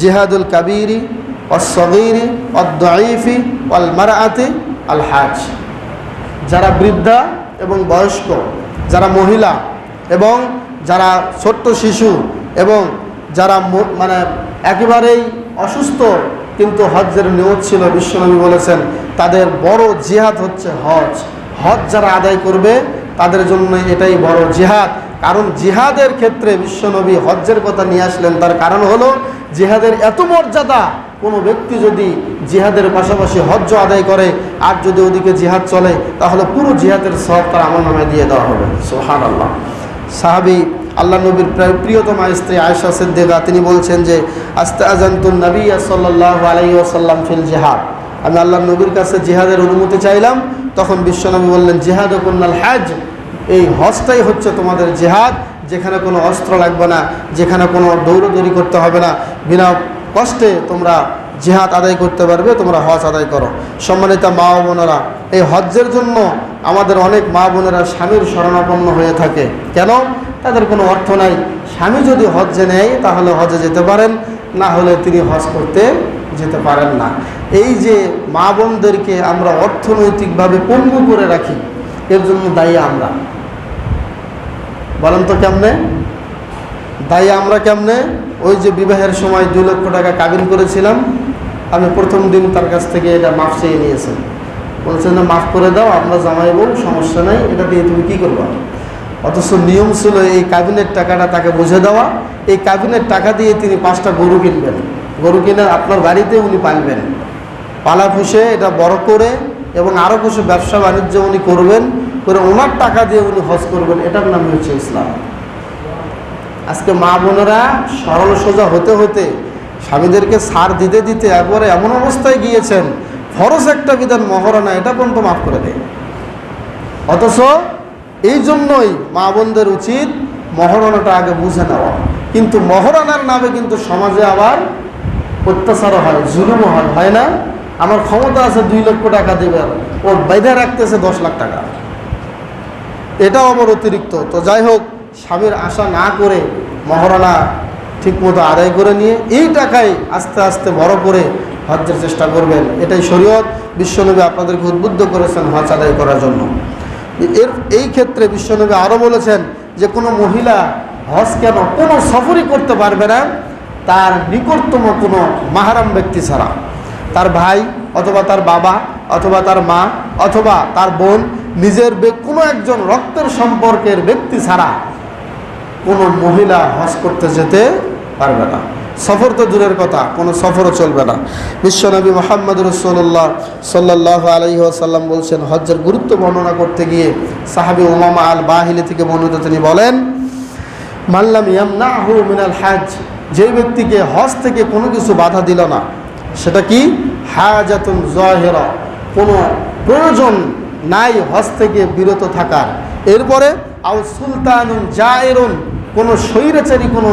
Jihadul কাবিরি অসগিরি অদ্দাইফি all মারাআতি আল হাজ যারা বৃদ্ধা এবং বয়স্ক, যারা মহিলা এবং যারা ছোট্ট শিশু এবং যারা মানে একেবারেই অসুস্থ, কিন্তু হজ্জের নিয়ত ছিল, বিশ্বনবী বলেছেন, তাদের বড় জিহাদ হচ্ছে হজ। হজ যারা আদায় করবে, তাদের জন্য এটাই বড় জিহাদ। কারণ জিহাদের ক্ষেত্রে বিশ্বনবী হজ্জের কথা নিয়ে আসলেন। তার কারণ হলো, জিহাদের এত মর্যাদা, কোনো ব্যক্তি যদি জিহাদের পাশাপাশি হজ্জ আদায় করে আর যদি ওদিকে জিহাদ চলে, তাহলে পুরো জিহাদের সব তার আমল নামে দিয়ে দেওয়া হবে। সোহান আল্লাহ সাহাবি, আল্লাহ নবীর প্রায় প্রিয়তমা স্ত্রী আয়সা সিদ্দিকা, তিনি বলছেন যে আস্তে আজান্তুন নবী সাল্লাহ আলাই ফিল জিহাদ। আমি আল্লাহ নবীর কাছে জিহাদের অনুমতি চাইলাম, তখন বিশ্বনবী বললেন জিহাদ কন্যাল হাজ এই হজটাই হচ্ছে তোমাদের জেহাদ, যেখানে কোনো অস্ত্র লাগবে না, যেখানে কোনো দৌড়দৌড়ি করতে হবে না। বিনা কষ্টে তোমরা জেহাদ আদায় করতে পারবে, তোমরা হজ আদায় করো। সম্মানিত মা বোনেরা, এই হজ্জের জন্য আমাদের অনেক মা বোনেরা স্বামীর শরণাপন্ন হয়ে থাকে। কেন? তাদের কোনো অর্থ নাই। স্বামী যদি হজ্জে নেয়, তাহলে হজে যেতে পারেন, না হলে তিনি হজ করতে যেতে পারেন না। এই যে মা বোনদেরকে আমরা অর্থনৈতিকভাবে পঙ্গু করে রাখি, এর জন্য দায়ী আমরা। বলেন তো কেমনে? দায়ী আমরা কেমনে? ওই যে বিবাহের সময় দুই লক্ষ টাকা কাবিন করেছিলাম, আমি প্রথম দিন তার কাছ থেকে এটা মাফ চেয়ে নিয়েছেন বলছেন না, মাফ করে দাও, আমরা জামাই বউ সমস্যা নাই, এটা দিয়ে তুমি কী করবা? অথচ নিয়ম ছিল এই কাবিনের টাকাটা তাকে বুঝে দেওয়া, এই কাবিনের টাকা দিয়ে তিনি পাঁচটা গরু কিনবেন। গরু কিনে আপনার বাড়িতে উনি পালবেন। পালা পুষে এটা বড় করে এবং আরও কিছু ব্যবসা বাণিজ্য উনি করবেন করে ওনার টাকা দিয়ে উনি হজ করবেন, এটার নামই হচ্ছে ইসলাম। আজকে মা বোনেরা সরল সোজা হতে হতে স্বামীদেরকে সার দিতে দিতে একবারে এমন অবস্থায় গিয়েছেন, ফরজ একটা বিধান মহারণা, এটা পর্যন্ত মাফ করে দেয় অথচ এই জন্যই মা বোনদের উচিত মহারণাটা আগে বুঝে নেওয়া। কিন্তু মহারণার নামে কিন্তু সমাজে আবার অত্যাচারও হয় জুলুমও হয় হয় না? আমার ক্ষমতা আছে দুই লক্ষ টাকা দেবেন ও বেঁধে রাখতেছে দশ লাখ টাকা। এটাও আমার অতিরিক্ত। তো যাই হোক স্বামীর আশা না করে মহারণা ঠিকমতো আদায় করে নিয়ে এই টাকায় আস্তে আস্তে বড় করে হজ্জের চেষ্টা করবেন, এটাই শরীয়ত। বিশ্বনবী আপনাদেরকে উদ্বুদ্ধ করেছেন হজ আদায় করার জন্য। এর, এই ক্ষেত্রে বিশ্বনবী আরও বলেছেন যে কোনো মহিলা হজ কেন কোনো সফরই করতে পারবে না, তার নিকটতম কোনো মাহারাম ব্যক্তি ছাড়া। তার ভাই অথবা তার বাবা অথবা তার মা অথবা তার বোন নিজের কোনো একজন রক্তের সম্পর্কের ব্যক্তি ছাড়া কোনো মহিলা হজ করতে যেতে পারবে না। সফর তো দূরের কথা, কোনো সফরও চলবে না। বিশ্বনবী মোহাম্মদ রসোল্লাহ সাল্লাহ আলহি আসাল্লাম বলছেন, হজ্জের গুরুত্ব বর্ণনা করতে গিয়ে সাহাবি ওমামা আল বাহিলি থেকে বর্ণিত তিনি বলেন মাল্লাম ইয়ামনাহু মিনাল হাজ যে ব্যক্তিকে হজ থেকে কোনো কিছু বাধা দিল না, সেটা কি? হাজাতুন জহেরা। কোনো প্রয়োজন নাই হজ থেকে বিরত থাকার। এরপরে আউ সুলতানুন জায়রুন, কোনো স্বৈরাচারী, কোনো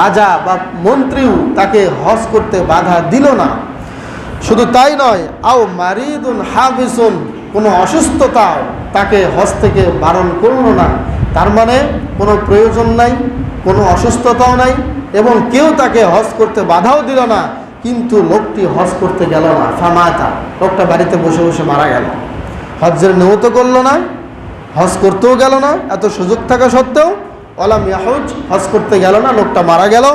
রাজা বা মন্ত্রীও তাকে হজ করতে বাধা দিল না। শুধু তাই নয়, আও মারিদুন হাফিসুন কোনো অসুস্থতাও তাকে হজ থেকে বারণ করল না। তার মানে কোনো প্রয়োজন নাই, কোনো অসুস্থতাও নাই, এবং কেউ তাকে হজ করতে বাধাও দিল না। কিন্তু লোকটি হজ করতে গেল না। ফামাতা, লোকটা বাড়িতে বসে বসে মারা গেল। হজ্জের নিয়ত করল না, হজ করতেও গেল না, এত সুযোগ থাকা সত্ত্বেও অলাম ইয়াহুজ হজ করতে গেল না, লোকটা মারা গেল।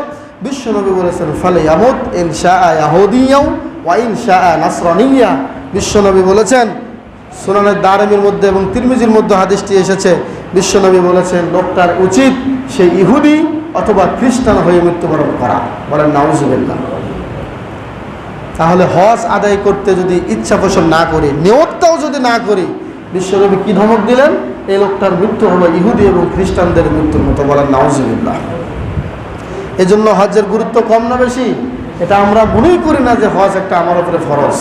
বিশ্বনবী বলেছেন, ফলে ইয়াহুদ ইন শাহ ইয়াহুদিয়াও ওয়া ইন শাহ নাসরানিয়া। বিশ্বনবী বলেছেন, সুনানের দারমির মধ্যে এবং তিরমিজির মধ্যে হাদিসটি এসেছে। বিশ্বনবী বলেছেন, লোকটার উচিত সে ইহুদি অথবা খ্রিস্টান হয়ে মৃত্যুবরণ করা। বলেন, নাউজুবিল্লাহ। তাহলে হজ আদায় করতে যদি ইচ্ছা পোষণ না করি নিয়তটাও যদি না করি, বিশ্বনবী কি ধমক দিলেন? এই লোকটার মৃত্যু হলো ইহুদি এবং খ্রিস্টানদের মৃত্যুর মতো বলেন নাউজুবিল্লাহ। এজন্য হজের গুরুত্ব কম না বেশি? এটা আমরা মনেই করি না যে হজ একটা আমার উপরে ফরজ।